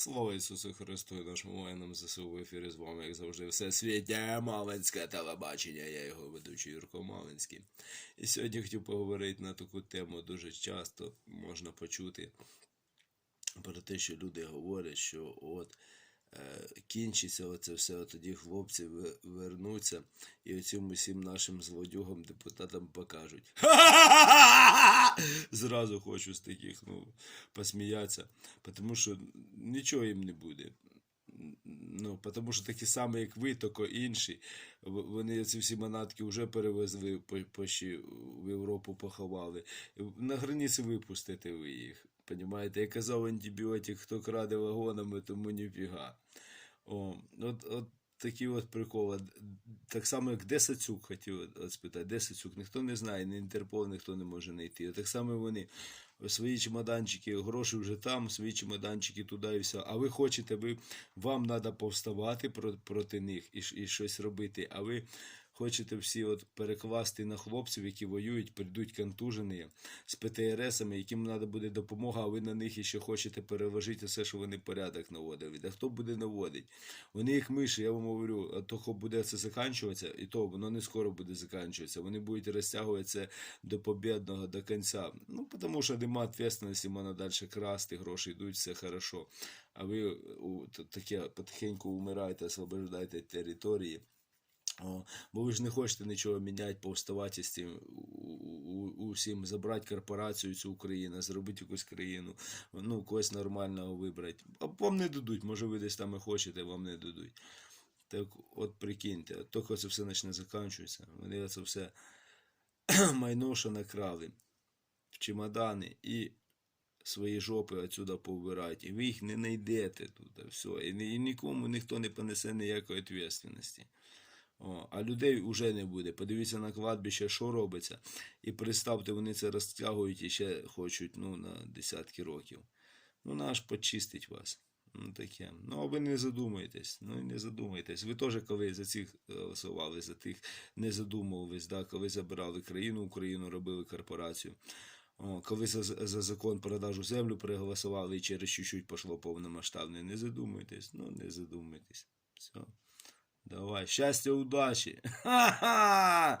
Слава Ісусу Христу і нашому воїнам ЗСУ в ефірі з вами, як завжди, все свіття Малинське телебачення. Я його ведучий Юрко Малинський. І сьогодні хотів поговорити на таку тему дуже часто можна почути про те, що люди говорять, що от е, кінчиться оце все, от тоді хлопці вернуться і оцим усім нашим злодюгам, депутатам покажуть. Зразу хочу з таких, ну, посміятися, тому що нічого їм не буде. Ну, тому що такі самі, як ви, тільки інші. Вони ці всі манатки вже перевезли по, по в Європу поховали. На границі випустите ви їх. Понімаєте? Я казав антибіотик, хто краде вагонами, тому ніфіга. О, от, от такі от приколи. Так само, як де Сацюк хотів от- спитати, де Сацюк? Ніхто не знає, ні Інтерпол ніхто не може знайти. Так само вони свої чемоданчики, гроші вже там, свої чемоданчики туди і все. А ви хочете, ви, вам треба повставати про- проти них і, і щось робити, а ви хочете всі от перекласти на хлопців, які воюють, прийдуть контужені з ПТРСами, яким треба буде допомога, а ви на них ще хочете переложити все, що вони порядок наводили. А хто буде наводити? Вони як миші, я вам говорю, а того буде це закінчуватися, і то воно не скоро буде закінчуватися. Вони будуть розтягуватися до побідного, до кінця. Ну, тому що нема відповідальності, можна далі красти, гроші йдуть, все хорошо. А ви таке потихеньку умираєте, освобождаєте території. О, бо ви ж не хочете нічого міняти, повставати з цим усім, забрати корпорацію цю Україну, зробити якусь країну, ну, когось нормального вибрати. А вам не дадуть, може ви десь там і хочете, вам не дадуть. Так от прикиньте, от тільки це все почне закінчуватися. Вони це все майно, що накрали в чемодани і свої жопи отсюда повбирають. І ви їх не знайдете тут. Все. І нікому ніхто не понесе ніякої відповідальності. О, а людей вже не буде. Подивіться на кладбище, що робиться. І представте, вони це розтягують і ще хочуть ну, на десятки років. Ну, наш почистить вас. Ну, таке. Ну, а ви не задумайтесь. Ну, і не задумайтесь. Ви теж, коли за цих голосували, за тих не задумувались, да, коли забирали країну, Україну, робили корпорацію. О, коли за, за закон продажу землю проголосували і через чуть-чуть пішло повномасштабне. Не задумайтесь, ну не задумайтесь. Все. Давай, щастя, удачі. Ха-ха!